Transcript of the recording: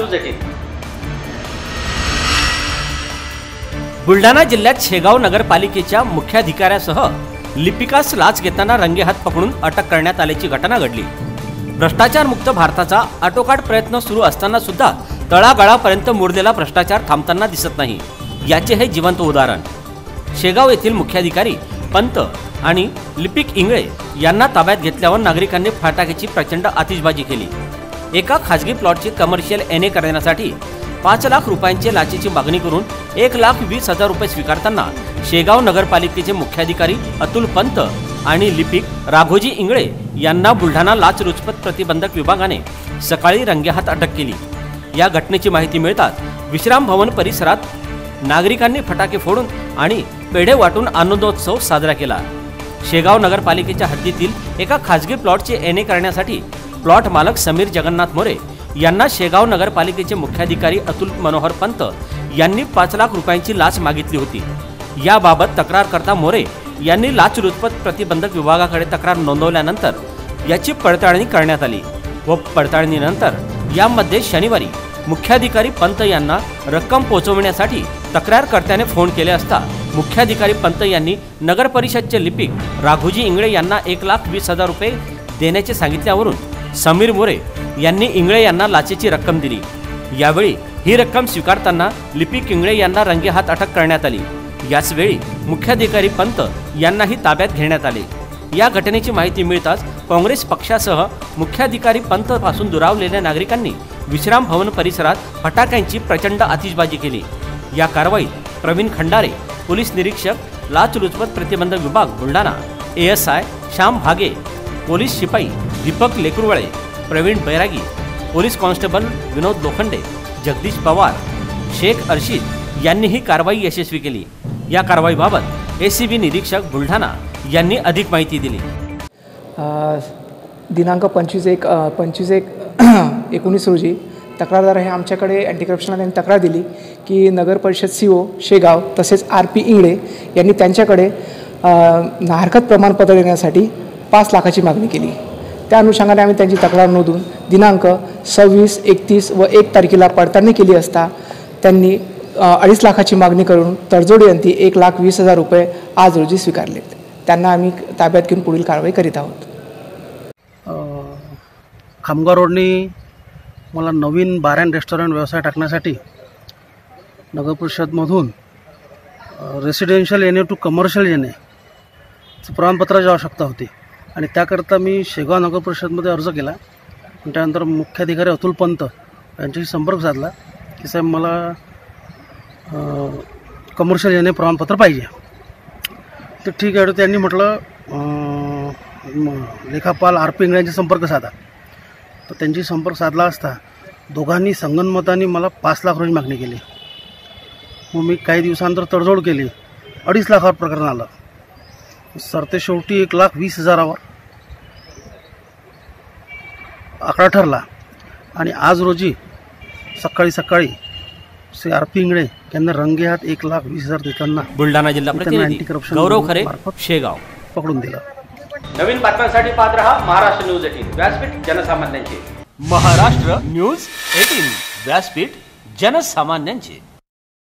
News eighteen Buldhana जिल्ह्यात शेगाव नगरपालिकेच्या मुख्याधिकाऱ्यासह लिपिकास लाच घेताना रंगेहात पकडून अटक करण्यात आल्याची घटना घडली. भ्रष्टाचारमुक्त भारताचा आटोकाट प्रयत्न सुरू असताना सुद्धा तळागाळापर्यंत मुरलेला भ्रष्टाचार थांबताना दिसत नाही. याचे हे जिवंत उदाहरण. शेगाव येथील मुख्याधिकारी पंत आणि लिपिक इंगळे यांना ताब्यात घेतल्यावर नागरिकांनी फटाक्याची प्रचंड आतिषबाजी केली. एका खाजगी प्लॉटची कमर्शियल एन ए करण्यासाठी पाच लाख रुपयांची लाचेची मागणी करून एक लाख वीस हजार रुपये स्वीकारताना शेगाव नगरपालिकेचे मुख्याधिकारी अतुल पंत आणि लिपिक राघोजी इंगळे यांना बुलढाणा लाचलुचपत प्रतिबंधक विभागाने सकाळी रंगेहात अटक केली. या घटनेची माहिती मिळताच विश्राम भवन परिसरात नागरिकांनी फटाके फोडून आणि पेढे वाटून आनंदोत्सव साजरा केला. शेगाव नगरपालिकेच्या हद्दीतील एका खाजगी प्लॉटचे एन ए करण्यासाठी प्लॉट मालक समीर जगन्नाथ मोरे यांना शेगाव नगरपालिकेचे मुख्याधिकारी अतुल मनोहर पंत यांनी पाच लाख रुपयांची लाच मागितली होती. याबाबत तक्रारकर्ता मोरे यांनी लाचलुचपत प्रतिबंधक विभागाकडे तक्रार नोंदवल्यानंतर याची पडताळणी करण्यात आली व पडताळणीनंतर यामध्ये शनिवारी मुख्याधिकारी पंत यांना रक्कम पोहोचवण्यासाठी तक्रारकर्त्याने फोन केले असता मुख्याधिकारी पंत यांनी नगर परिषदचे लिपिक राघोजी इंगळे यांना एक लाख वीस हजार रुपये देण्याचे सांगितल्यावरून समीर मोरे यांनी इंगळे यांना लाचेची रक्कम दिली. यावेळी ही रक्कम स्वीकारताना लिपिक इंगळे यांना रंगेहात अटक करण्यात आली. याचवेळी मुख्याधिकारी पंत यांनाही ताब्यात घेण्यात आले. या घटनेची माहिती मिळताच काँग्रेस पक्षासह मुख्याधिकारी पंत पासून दुरावलेल्या नागरिकांनी विश्राम भवन परिसरात फटाक्यांची प्रचंड आतिषबाजी केली. या कारवाईत प्रवीण खंडारे पोलीस निरीक्षक लाचलुचपत प्रतिबंधक विभाग बुलढाणा एएसआय श्याम भागे पोलीस शिपाई दीपक लेकुरवाळे प्रवीण बैरागी पोलीस कॉन्स्टेबल विनोद लोखंडे जगदीश पवार शेख अर्शीद यांनी ही कारवाई यशस्वी केली. या कारवाईबाबत ए सी बी निरीक्षक बुलढाणा यांनी अधिक माहिती दिली. दिनांक पंचवीस एक पंचवीस एक एकोणीस रोजी तक्रारदार हे आमच्याकडे अँटी करप्शनला त्यांनी तक्रार दिली की नगर परिषद सी ओ शेगाव तसेच आर पी इंगळे यांनी त्यांच्याकडे अ, हरकत प्रमाणपत्र देण्यासाठी पाच लाखाची मागणी केली. त्या अनुषंगाने आम्ही त्यांची तक्रार नोंदवून दिनांक सव्वीस एकतीस व एक तारखेला पडताळणी केली असता त्यांनी अडीच लाखाची मागणी करून तडजोडी अंती एक लाख वीस हजार रुपये आज रोजी स्वीकारलेत. त्यांना आम्ही ताब्यात घेऊन पुढील कारवाई करीत आहोत. खामगाव रोडनी मला नवीन बार अँड रेस्टॉरंट व्यवसाय टाकण्यासाठी नगर परिषदमधून रेसिडेन्शियल येणे टू कमर्शियल येणे प्रमाणपत्राची आवश्यकता होती आणि त्याकरता मी शेगाव नगर परिषदमध्ये अर्ज केला. त्यानंतर मुख्याधिकारी अतुल पंत यांच्याशी संपर्क साधला की साहेब मला कमर्शियल येणे प्रमाणपत्र पाहिजे. तर ठीक आहे त्यांनी म्हटलं लेखापाल आर पी इंगळ्यांशी संपर्क साधा. तर त्यांची संपर्क साधला असता दोघांनी संगनमताने मला पाच लाख रुपये मागणी केली. मग मी काही दिवसानंतर तडजोड केली. अडीच लाखावर प्रकरण आलं. सरते शेवटी एक लाख वीस हजारावर आकडा ठरला. आणि आज रोजी सकाळी सकाळी श्री आर पी इंगळे यांना रंगेहात एक लाख वीस हजार देताना बुलढाणा जिल्हा प्रतिनिधी anti-corruption गौरव खरे शेगाव. पकडून दिलं. नवीन बातम्यांसाठी पाहत रहा महाराष्ट्र न्यूज एटीन. व्यासपीठ जनसामान्यांचे. Maharashtra news eighteen. व्यासपीठ जनसामान्यांचे.